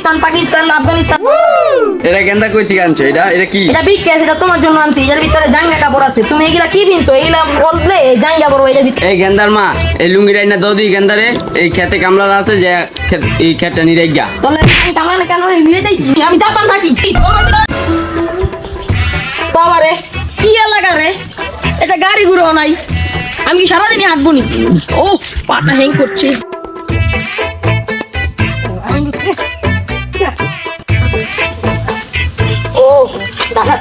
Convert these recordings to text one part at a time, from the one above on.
পাকিস্তান পাকিস্তান আফগানিস্তান। এটা গেন্দা কই থেকে আনছো এটা এটা কি? এটা এটা তোমার জন্য আনছি। এটার ভিতরে জাঙ্গা কাপড় আছে। তুমি এগুলা কি কিনছো এগুলা বললে জাঙ্গা কাপড় এটার ভিতরে এই গেন্দার মা এই লুঙ্গি রাইনা দাও দি গেন্দারে। এই খেতে কামলার আছে যে এই খেতটা নিয়ে গা তাহলে আমি কামানে কেন নিয়ে যাই আমি জাপান থাকি। বাবা রে কি এলাকা রে? এটা গাড়ি ঘুরো নাই। আমি কি সারাদিনই হাঁটবো নি? ও পাটা হ্যাং করছে।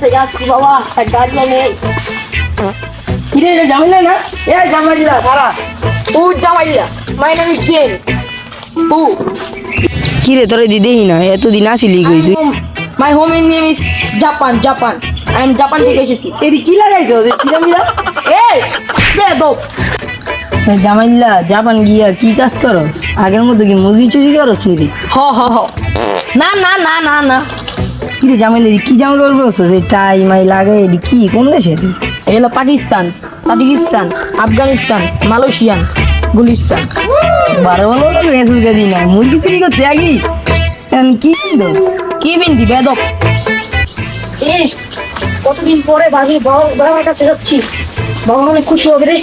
থেকে আসছি বাবা এক গাড়ি নেই। কিরে রে জামাইলা না এ জামাইলা খারা ও জামাইলা মাই নেম ইজ জেন ও। কিরে তোরে দি দেহি না? এতদিন আসিলি কই তুই? My home in name is Japan Japan I am Japan থেকে এসেছি। এটি কি লাগাইছো? সিরামিরা? এই বেদব। জামাইল্লা জাপান গিয়া কি কাজ করস? আগের মতো কি মুরগি চুরি করস নিরি হ হ হ। না না না না না। কিরে জামাইল্লা কি জামা কাপড় পরছস এই টাই মাই লাগে এটি কি? কোন দেশে হলো পাকিস্তান তাজিকিস্তান আফগানিস্তান মালয়েশিয়ান গুলিস্তান। বারো মেসেজ গাদি না। মুরগি চুরি করতে আগি কি কিনস কি বিনতি বেদব? এই কতদিন পরে ভাবি বাবা বাবার কাছে যাচ্ছি। বাবা অনেক খুশি হবে রে।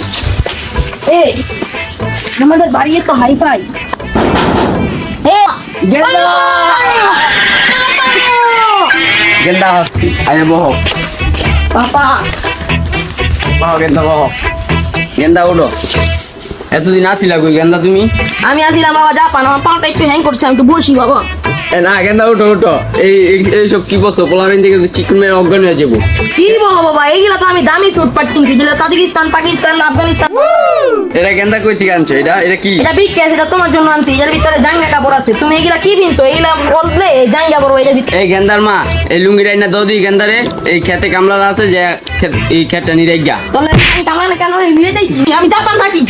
এই আমাদের বাড়ি তো হাই ফাই গেন্দা আয় বহ পাপা। বহ গেন্দা বহ গেন্দা উঠো। এতদিন আসিলা কই গেন্দা তুমি? আমি আসিলাম বাবা জাপান আমার পাটা একটু হ্যাং করছে আমি একটু বসি বাবা। এ না গেন্দা উঠো উঠো। এই এই- এইসব কি বলছো? পোলারিন থেকে চিকন মেয়ের অজ্ঞান হয়ে যাব। কি বলো বাবা এইগুলা তো আমি দামি স্যুট পাট কিনছি যেগুলো তাজিকিস্তান পাকিস্তান আফগানিস্তান। এটা গেন্দা কই থেকে আনছো? এটা এটা কি? এটা বিক্রি আছে এটা তোমার জন্য আনছি। এটার ভিতরে জাঙ্গা কাপড় আছে। তুমি এগুলা কি পিনছো এগুলা বললে জাঙ্গা বড় এটার ভিতরে। এই গেন্দার মা এই লুঙ্গি রাই না দদি গেন্দারে। এই খেতে কামলার আছে যে এই খেতটা নিয়ে গা তাহলে আমি কামানে কেন নিয়ে যাই আমি জাপান থাকি।